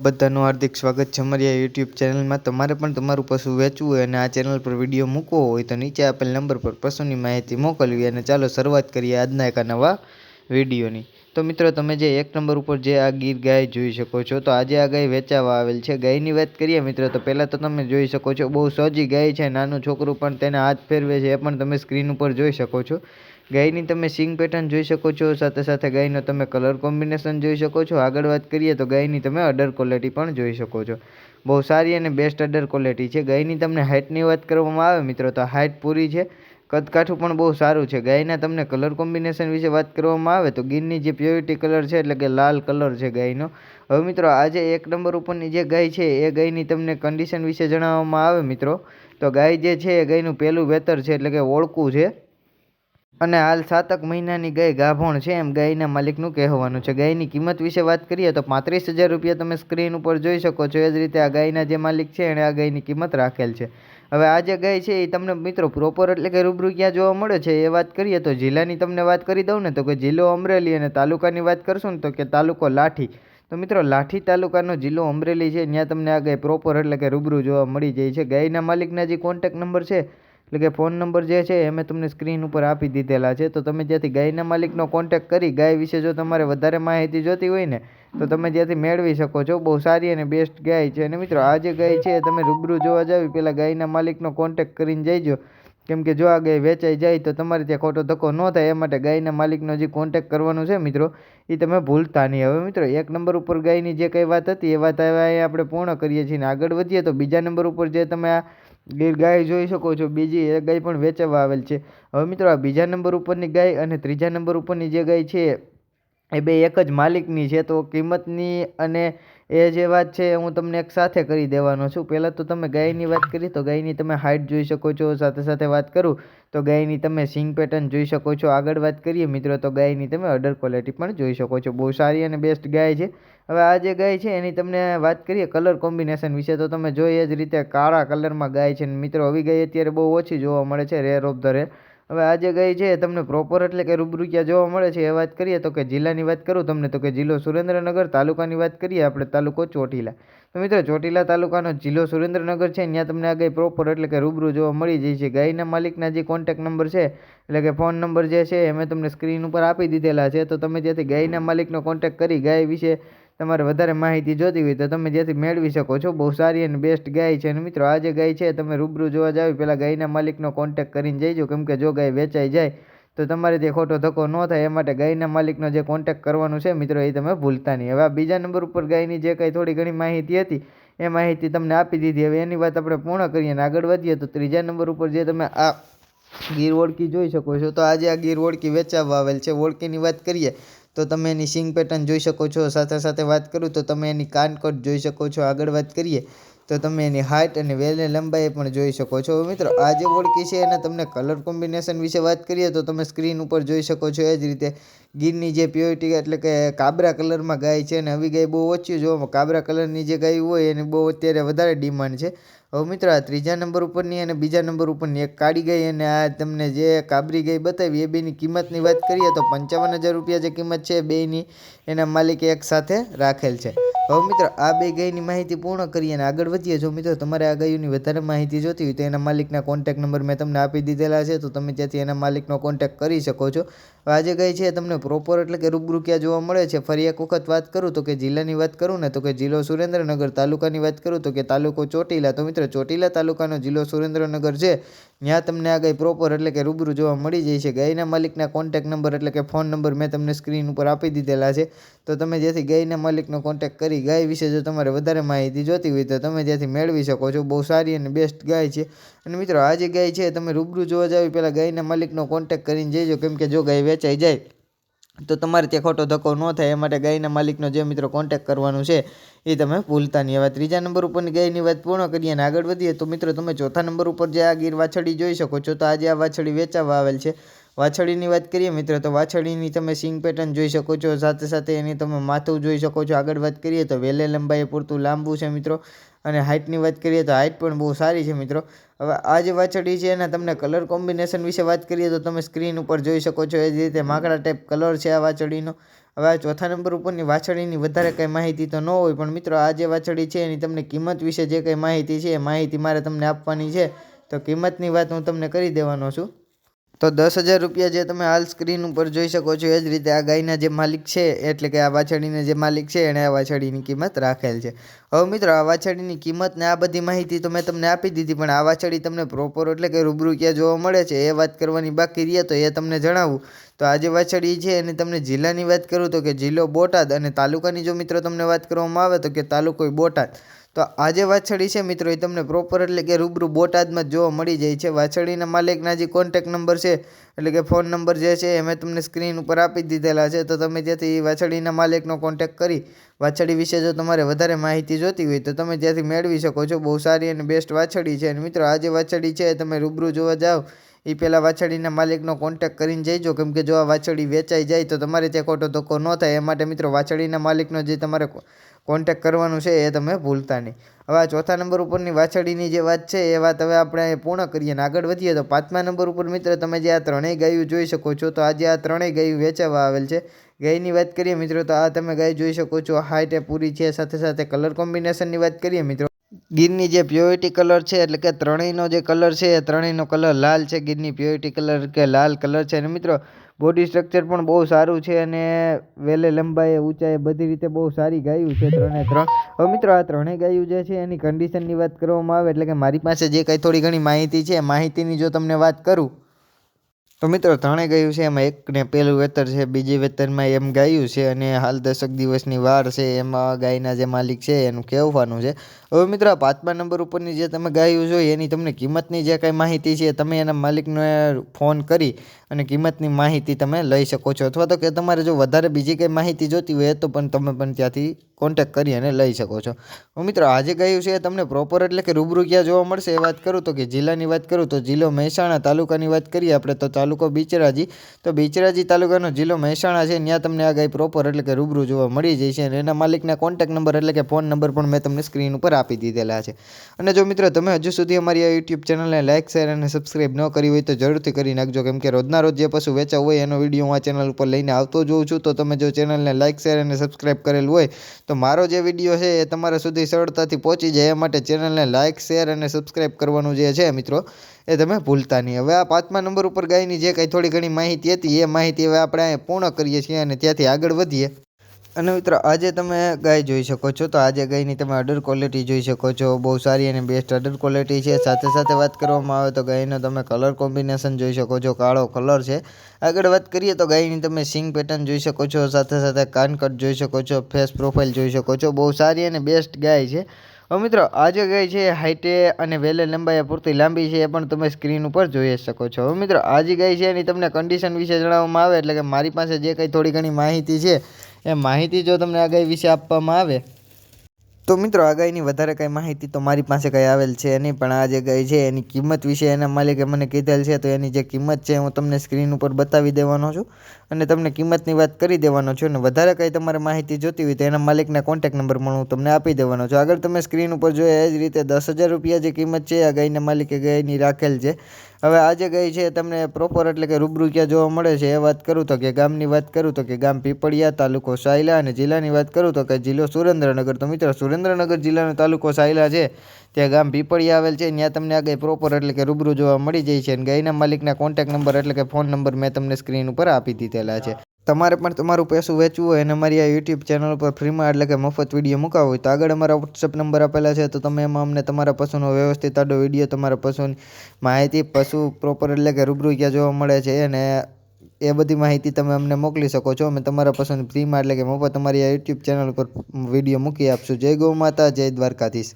બધાનું હાર્દિક સ્વાગત છે અમારી આ યુટ્યુબ ચેનલમાં તમારે પણ તમારું પશુ વેચવું હોય અને આ ચેનલ પર વીડિયો મૂકવો હોય તો નીચે આપેલ નંબર પર પશુની માહિતી મોકલવી અને ચાલો શરૂઆત કરીએ આજના એક નવા વિડીયોની તો મિત્રો, તમે જે એક નંબર ઉપર જે આ ગીર ગાય જોઈ શકો છો, તો આજે આ ગાય વેચાવા આવેલ છે. ગાયની વાત કરીએ મિત્રો, તો પહેલાં તો તમે જોઈ શકો છો, બહુ સજી ગાય છે, નાનું છોકરું પણ તેને હાથ ફેરવે છે, એ પણ તમે સ્ક્રીન ઉપર જોઈ શકો છો. ગાયની તમે સિંગ પેટર્ન જોઈ શકો છો, સાથે સાથે ગાયનો તમે કલર કોમ્બિનેશન જોઈ શકો છો. આગળ વાત કરીએ તો ગાયની તમે અડર ક્વોલિટી પણ જોઈ શકો છો. બહુ સારી અને બેસ્ટ અડર ક્વોલિટી છે. ગાયની તમને હાઇટની વાત કરવામાં આવે મિત્રો, તો હાઇટ પૂરી છે. કદકાઠું પણ બહુ સારું છે. ગાયના તમને કલર કોમ્બિનેશન વિશે વાત કરવામાં આવે તો ગીરની જે પ્યોરિટી કલર છે એટલે કે લાલ કલર છે ગાયનો. હવે મિત્રો, આજે એક નંબર ઉપરની જે ગાય છે, એ ગાયની તમને કન્ડિશન વિશે જણાવવામાં આવે મિત્રો. તો ગાય જે છે, એ ગાયનું પહેલું વેતર છે એટલે કે ઓળકું છે. અને હાલ સાતક મહિનાની ગાય ગાભણ છે એમ ગાયના માલિકનું કહેવાનું છે. ગાયની કિંમત વિશે વાત કરીએ તો પાંત્રીસ હજાર રૂપિયા તમે સ્ક્રીન ઉપર જોઈ શકો છો. એ જ રીતે આ ગાયના જે માલિક છે એણે આ ગાયની કિંમત રાખેલ છે. હવે આ જે ગાય છે એ તમને મિત્રો પ્રોપર એટલે કે રૂબરૂ ક્યાં જોવા મળે છે એ વાત કરીએ તો જિલ્લાની તમને વાત કરી દઉં ને તો કે જિલ્લો અમરેલી અને તાલુકાની વાત કરશું ને તો કે તાલુકો લાઠી. તો મિત્રો લાઠી તાલુકાનો જિલ્લો અમરેલી છે. ત્યાં તમને આ ગાય પ્રોપર એટલે કે રૂબરૂ જોવા મળી જાય છે. ગાયના માલિકના જે કોન્ટેક નંબર છે એટલે કે ફોન નંબર જે છે એ મેં તમને સ્ક્રીન ઉપર આપી દીધેલા છે. તો તમે જ્યાંથી ગાયના માલિકનો કોન્ટેક કરી, ગાય વિશે જો તમારે વધારે માહિતી જોતી હોય ને, તો તમે જ્યાંથી મેળવી શકો છો. બહુ સારી અને બેસ્ટ ગાય છે. અને મિત્રો, આ જે ગાય છે તમે રૂબરૂ જોવા જાવ પહેલાં ગાયના માલિકનો કોન્ટેક કરીને જઈજો. કેમ કે જો આ ગાય વેચાઈ જાય તો તમારે ત્યાં ખોટો ધક્કો ન થાય, એ માટે ગાયના માલિકનો જે કોન્ટેક કરવાનું છે મિત્રો, એ તમે ભૂલતા નહીં. હવે મિત્રો, એક નંબર ઉપર ગાયની જે કંઈ વાત હતી, એ વાત હવે આપણે પૂર્ણ કરીએ છીએ ને આગળ વધીએ તો બીજા નંબર ઉપર જે તમે આ ગીર ગાય જોઈ શકો છો. બીજી એ ગાય પણ વેચવા આવેલ છે. હવે મિત્રો આ બીજા નંબર ઉપરની ગાય અને ત્રીજા નંબર ઉપરની જે ગાય છે, એ બે એક જ માલિકની છે. તો કિંમતની અને એ જે વાત છે હું તમને એક સાથે કરી દેવાનો છું. પહેલાં તો તમે ગાયની વાત કરી, તો ગાયની તમે હાઇટ જોઈ શકો છો, સાથે સાથે વાત કરું, તો ગાયની તમે સિંગ પેટર્ન જોઈ શકો છો. આગળ વાત કરીએ મિત્રો, તો ગાયની તમે અડર ક્વોલિટી પણ જોઈ શકો છો. બહુ સારી અને બેસ્ટ ગાય છે. હવે આ જે ગાય છે એની તમને વાત કરીએ કલર કોમ્બિનેશન વિશે, તો તમે જોઈએ જ રીતે કાળા કલરમાં ગાય છે. મિત્રો, આવી ગાય અત્યારે બહુ ઓછી જોવા મળે છે રેર ઓફ ધ રેર હવે આજે ગઈ છે, તમને પ્રોપર એટલે કે રૂબરૂ ક્યાં જોવા મળે છે એ વાત કરીએ. તો કે જિલ્લાની વાત કરું, તમને તો કે જિલ્લો સુરેન્દ્રનગર, તાલુકાની વાત કરીએ, આપણે તાલુકો ચોટીલા. તો મિત્રો, ચોટીલા તાલુકાનો જિલ્લો સુરેન્દ્રનગર છે ત્યાં તમને આ ગાય પ્રોપર એટલે કે રૂબરૂ જોવા મળી જાય છે. ગાયના માલિકના જે કોન્ટેક નંબર છે, એટલે કે ફોન નંબર જે છે, એ મેં તમને સ્ક્રીન ઉપર આપી દીધેલા છે. તો તમે ત્યાંથી ગાયના માલિકનો કોન્ટેક કરી ગાય વિશે તમારે વધારે માહિતી જોતી હોય તો તમે જ્યાંથી મેળવી શકો છો. બહુ સારી અને બેસ્ટ ગાય છે. અને મિત્રો, આ જે ગાય છે, તમે રૂબરૂ જોવા જાવ પહેલાં ગાયના માલિકનો કોન્ટેક કરીને જઈજો. કેમ કે જો ગાય વેચાઈ જાય, તો તમારે તે ખોટો ધક્કો ન થાય, એ માટે ગાયના માલિકનો જે કોન્ટેક કરવાનું છે, મિત્રો, એ તમે ભૂલતા નહીં. હવે આ બીજા નંબર ઉપર ગાયની જે કંઈ થોડી ઘણી માહિતી હતી, એ માહિતી તમને આપી દીધી. હવે એની વાત આપણે પૂર્ણ કરીએ અને આગળ વધીએ, તો ત્રીજા નંબર ઉપર જે તમે આ ગીર ઓળકી જોઈ શકો છો, તો આજે આ ગીર ઓળકી વેચાવવા આવેલ છે. ઓળકીની વાત કરીએ તો તમે એની સિંગ પેટર્ન જોઈ શકો છો. સાથે સાથે વાત કરું તો તમે એની કાનકોટ જોઈ શકો છો. આગળ વાત કરીએ. તો તમે એની હાઇટ અને વેલની લંબાઈ પણ જોઈ શકો છો. મિત્રો, આ જે ઓળખી છે એને તમને કલર કોમ્બિનેશન વિશે વાત કરીએ તો તમે સ્ક્રીન ઉપર જોઈ શકો છો. એ જ રીતે ગીરની જે પ્યોરિટી એટલે કે કાબરા કલરમાં ગાય છે અને આવી ગાય બહુ ઓછી જોવામાં કાબરા કલરની જે ગાય હોય એની બહુ અત્યારે વધારે ડિમાન્ડ છે. હવે મિત્રો, આ ત્રીજા નંબર ઉપરની અને બીજા નંબર ઉપરની એક કાળી ગઈ અને આ તમને જે કાબરી ગઈ બતાવી, એ બેની કિંમતની વાત કરીએ તો પંચાવન હજાર રૂપિયા જે કિંમત છે બેની એના માલિકે એક સાથે રાખેલ છે. હવે મિત્રો, આ બે ગાયની માહિતી પૂર્ણ કરીએ અને આગળ વધીએ. જો મિત્રો, તમારે આ ગાયોની વધારે માહિતી જોતી હોય તો એના માલિકના કોન્ટેક નંબર મેં તમને આપી દીધેલા છે. તો તમે ત્યાંથી એના માલિકનો કોન્ટેક કરી શકો છો. આજે ગાય છે, તમને પ્રોપર એટલે કે રૂબરૂ ક્યાં જોવા મળે છે, ફરી એક વખત વાત કરું તો કે જિલ્લાની વાત કરું ને તો કે જિલ્લો સુરેન્દ્રનગર તાલુકાની વાત કરું તો કે તાલુકો ચોટીલા. તો મિત્રો, ચોટીલા તાલુકાનો જિલ્લો સુરેન્દ્રનગર છે, ત્યાં તમને આ ગાય પ્રોપર એટલે કે રૂબરૂ જોવા મળી જાય છે. ગાયના માલિકના કોન્ટેક નંબર એટલે કે ફોન નંબર મેં તમને સ્ક્રીન ઉપર આપી દીધેલા છે. તો તમે જેથી ગાયના માલિકનો કોન્ટેક કરી, ગાય વિશે જો તમારે વધારે માહિતી જોતી હોય તો તમે ત્યાંથી મેળવી શકો છો. બહુ સારી અને બેસ્ટ ગાય છે. અને મિત્રો, આ જે ગાય છે, તમે રૂબરૂ જોવા જાવ પહેલાં ગાયના માલિકનો કોન્ટેક કરીને જઈજો કેમ કે જો ગાય વેચાઈ જાય, તો તમારે ત્યાં ખોટો ધક્કો ન થાય. એ માટે ગાયના માલિકનો જે મિત્રો કોન્ટેક કરવાનું છે, એ તમે ભૂલતા નહીં હવે ત્રીજા નંબર ઉપરની ગાયની વાત પૂર્ણ કરીએ અને આગળ વધીએ, તો મિત્રો તમે ચોથા નંબર ઉપર જે આ ગીર વાછડી જોઈ શકો છો, તો આજે આ વાછડી વેચાવા આવેલ છે. વાછડીની વાત કરીએ મિત્રો, તો વાછડીની તમે સિંગ પેટર્ન જોઈ શકો છો. સાથે સાથે એની તમે માથું જોઈ શકો છો. આગળ વાત કરીએ તો વેલે લંબાઈ પૂરતું લાંબુ છે મિત્રો. અને હાઇટની વાત કરીએ તો હાઇટ પણ બહુ સારી છે મિત્રો. હવે આ જે વાછડી છે એના તમને કલર કોમ્બિનેશન વિશે વાત કરીએ તો તમે સ્ક્રીન ઉપર જોઈ શકો છો એ જ રીતે માકડા ટાઈપ કલર છે આ વાછડીનો હવે આ ચોથા નંબર ઉપરની વાછડીની વધારે કંઈ માહિતી તો ન હોય, પણ મિત્રો આ જે વાછડી છે એની તમને કિંમત વિશે જે કંઈ માહિતી છે એ માહિતી મારે તમને આપવાની છે. તો કિંમતની વાત હું તમને કરી દેવાનો છું. તો દસ હજાર રૂપિયા જે તમે હાલ સ્ક્રીન ઉપર જોઈ શકો છો, એ જ રીતે આ ગાયના જે માલિક છે, એટલે કે આ વાછડીના જે માલિક છે, એણે આ વાછડીની કિંમત રાખેલ છે. હવે મિત્રો, આ વાછડીની કિંમત ને આ બધી માહિતી તો મેં તમને આપી દીધી, પણ આ વાછડી તમને પ્રોપર એટલે કે રૂબરૂ ક્યાં જોવા મળે છે, એ વાત કરવાની બાકી રહે તો એ તમને જણાવું. તો આ જે વાછડી છે, એની તમને જિલ્લાની વાત કરું તો કે જિલ્લો બોટાદ અને તાલુકાની જો મિત્રો તમને વાત કરવામાં આવે તો કે તાલુકો બોટાદ. તો આજે વાછડી છે મિત્રો, એ તમને પ્રોપર એટલે કે રૂબરૂ બોટાદમાં જોવા મળી જાય છે. વાછડીના માલિકના જે કોન્ટેક નંબર છે, એટલે કે ફોન નંબર જે છે, એ મેં તમને સ્ક્રીન ઉપર આપી દીધેલા છે. તો તમે ત્યાંથી વાછડીના માલિકનો કોન્ટેક કરી, વાછડી વિશે જો તમારે વધારે માહિતી જોતી હોય, તો તમે ત્યાંથી મેળવી શકો છો. બહુ સારી અને બેસ્ટ વાછડી છે. અને મિત્રો આ જે વાછડી છે તમે રૂબરૂ જોવા જાઓ એ પહેલાં વાછડીના માલિકનો કોન્ટેક કરીને જઈજો. કેમ કે જો આ વાછડી વેચાઈ જાય તો તમારે ત્યાં ખોટો ધક્કો ન થાય. એ માટે મિત્રો વાછડીના માલિકનો જે તમારે કોન્ટેક કરવાનું છે એ તમે ભૂલતા નહીં. હવે આ ચોથા નંબર ઉપરની વાછડીની જે વાત છે, એ વાત હવે આપણે પૂર્ણ કરીએ અને આગળ વધીએ તો પાંચમા નંબર ઉપર મિત્ર તમે જે આ ત્રણેય ગાયું જોઈ શકો છો, તો આજે આ ત્રણેય ગાયું વેચાવા આવેલ છે. ગાયની વાત કરીએ મિત્રો, તો આ તમે ગાય જોઈ શકો છો. હાઈટ પૂરી છે, સાથે સાથે કલર કોમ્બિનેશનની વાત કરીએ મિત્રો. ગીરની જે પ્યોરિટી કલર છે, એટલે કે ત્રણેયનો જે કલર છે, એ ત્રણેયનો કલર લાલ છે, ગીરની પ્યોરિટી કલર કે લાલ કલર છે. અને મિત્રો બોડી સ્ટ્રક્ચર પણ બહુ સારું છે અને વેલે લંબાઈ ઊંચાઈ બધી રીતે બહુ સારી ગાયું છે ત્રણે ત્રણ. હવે મિત્રો, આ ત્રણેય ગાયું જે છે, એની કન્ડિશનની વાત કરવામાં આવે, એટલે કે મારી પાસે જે કંઈ થોડી ઘણી માહિતી છે, માહિતીની જો તમને વાત કરું તો મિત્રો ત્રણે ગયું છે. એમાં એકને પહેલું વેતર છે, બીજી વેતરમાં એમ ગાયું છે અને હાલ દસક દિવસની વાર છે. એમાં ગાયના જે માલિક છે, એનું કહેવાનું છે. હવે મિત્રો પાંચમા નંબર ઉપરની જે તમે ગાયું છો, એની તમને કિંમતની જે કાંઈ માહિતી છે, તમે એના માલિકને ફોન કરી અને કિંમતની માહિતી તમે લઈ શકો છો. અથવા તો કે તમારે જો વધારે બીજી કંઈ માહિતી જોતી હોય તો પણ તમે પણ ત્યાંથી કોન્ટેક કરી અને લઈ શકો છો. મિત્રો આજે ગયું છે તમને પ્રોપર એટલે કે રૂબરૂ ક્યાં જોવા મળશે એ વાત કરું તો કે જિલ્લાની વાત કરું તો જિલ્લો મહેસાણા તાલુકાની વાત કરીએ આપણે તો તાલુકો બીચરાજી. તો બીચરાજી તાલુકાનો જિલ્લો મહેસાણા છે, ત્યાં તમને આ ગાય પ્રોપર એટલે કે રૂબરૂ જોવા મળી જાય છે અને એના માલિકના કોન્ટેક નંબર એટલે કે ફોન નંબર પણ મેં તમને સ્ક્રીન ઉપર આપી દીધેલા છે. અને જો મિત્રો તમે હજુ સુધી અમારી આ યુટ્યુબ ચેનલને લાઇક શેર અને સબસ્ક્રાઈબ ન કરી હોય તો જરૂરથી કરી નાખજો. કેમ કે રોજના રોજ જે પશુ વેચાવ હોય એનો વીડિયો હું આ ચેનલ ઉપર લઈને આવતો જોઉં છું. તો તમે જો ચેનલને લાઇક શેર અને સબસ્ક્રાઈબ કરેલું હોય તો મારો જે વીડિયો છે એ તમારા સુધી સરળતાથી પહોંચી જાય એ માટે ચેનલને લાઇક શેર અને સબસ્ક્રાઈબ કરવાનું જે છે મિત્રો, એ તમે ભૂલતા નહીં. હવે આ પાંચમા નંબર ઉપર ગાયની જે કંઈ થોડી ઘણી માહિતી હતી, એ માહિતી હવે આપણે પૂર્ણ કરીએ છીએ અને ત્યાંથી આગળ વધીએ. અને મિત્રો, આજે તમે ગાય જોઈ શકો છો. તો આજે ગાયની તમે અડર ક્વોલિટી જોઈ શકો છો. બહુ સારી અને બેસ્ટ અડર ક્વોલિટી છે. સાથે સાથે વાત કરવામાં આવે તો ગાયનો તમે કલર કોમ્બિનેશન જોઈ શકો છો. કાળો કલર છે. આગળ વાત કરીએ તો ગાયની તમે સિંગ પેટર્ન જોઈ શકો છો. સાથે સાથે કાનકટ જોઈ શકો છો. ફેસ પ્રોફાઇલ જોઈ શકો છો. બહુ સારી અને બેસ્ટ ગાય છે. હવે મિત્રો, આજે ગાય છે હાઇટે અને વેલે લંબાઈ પૂરતી લાંબી છે એ પણ તમે સ્ક્રીન ઉપર જોઈ શકો છો. હવે મિત્રો, આજે ગાય છે એની તમને કન્ડિશન વિશે જણાવવામાં આવે એટલે કે મારી પાસે જે કંઈ થોડી ઘણી માહિતી છે એ માહિતી જો તમને આગાહી વિશે આપવામાં આવે? તો મિત્રો, આગાહીની વધારે કંઈ માહિતી તો મારી પાસે કંઈ આવેલ છે નહીં, પણ આ જે ગઈ છે એની કિંમત વિશે એના માલિકે મને કીધેલ છે, તો એની જે કિંમત છે હું તમને સ્ક્રીન ઉપર બતાવી દેવાનો છું અને તમને કિંમતની વાત કરી દેવાનો છું અને વધારે કંઈ તમારે માહિતી જોતી હોય તો એના માલિકના કોન્ટેક નંબર પણ હું તમને આપી દેવાનો છું. આગળ તમે સ્ક્રીન ઉપર જોઈએ એ જ રીતે દસ હજાર રૂપિયા જે કિંમત છે આ ગાયના માલિકે ગાયની રાખેલ છે. હવે આજે ગઈ છે, તમને પ્રોપર એટલે કે રૂબરૂ ક્યાં જોવા મળે છે, એ વાત કરું તો કે ગામની વાત કરું તો કે ગામ પીપળિયા, તાલુકો સાયલા અને જિલ્લાની વાત કરું તો કે જિલ્લો સુરેન્દ્રનગર. તો મિત્રો, સુરેન્દ્રનગર જિલ્લાનો તાલુકો સાયલા છે, ત્યાં ગામ પીપળિયા આવેલ છે ત્યાં તમને આ ગાય પ્રોપર એટલે કે રૂબરૂ જોવા મળી જાય છે અને ગાયના માલિકના કોન્ટેક નંબર એટલે કે ફોન નંબર મેં તમને સ્ક્રીન ઉપર આપી દીધેલા છે. તમારે પણ તમારું પૈસું વેચવું હોય અને અમારી આ યુટ્યુબ ચેનલ પર ફ્રીમાં એટલે કે મફત વીડિયો મુકાવો હોય તો આગળ અમારા વોટ્સઅપ નંબર આપેલા છે, તો તમે એમાં અમને તમારા પશુનો વ્યવસ્થિત આડો વીડિયો તમારા પશુની માહિતી, પશુ પ્રોપર એટલે કે રૂબરૂ ક્યાં જોવા મળે છે અને એ બધી માહિતી તમે અમને મોકલી શકો છો. અમે તમારા પસંદ ફ્રીમાં એટલે કે મફત તમારી આ યુટ્યુબ ચેનલ પર વીડિયો મૂકી આપશું. જય ગૌ માતા, જય દ્વારકાધીશ.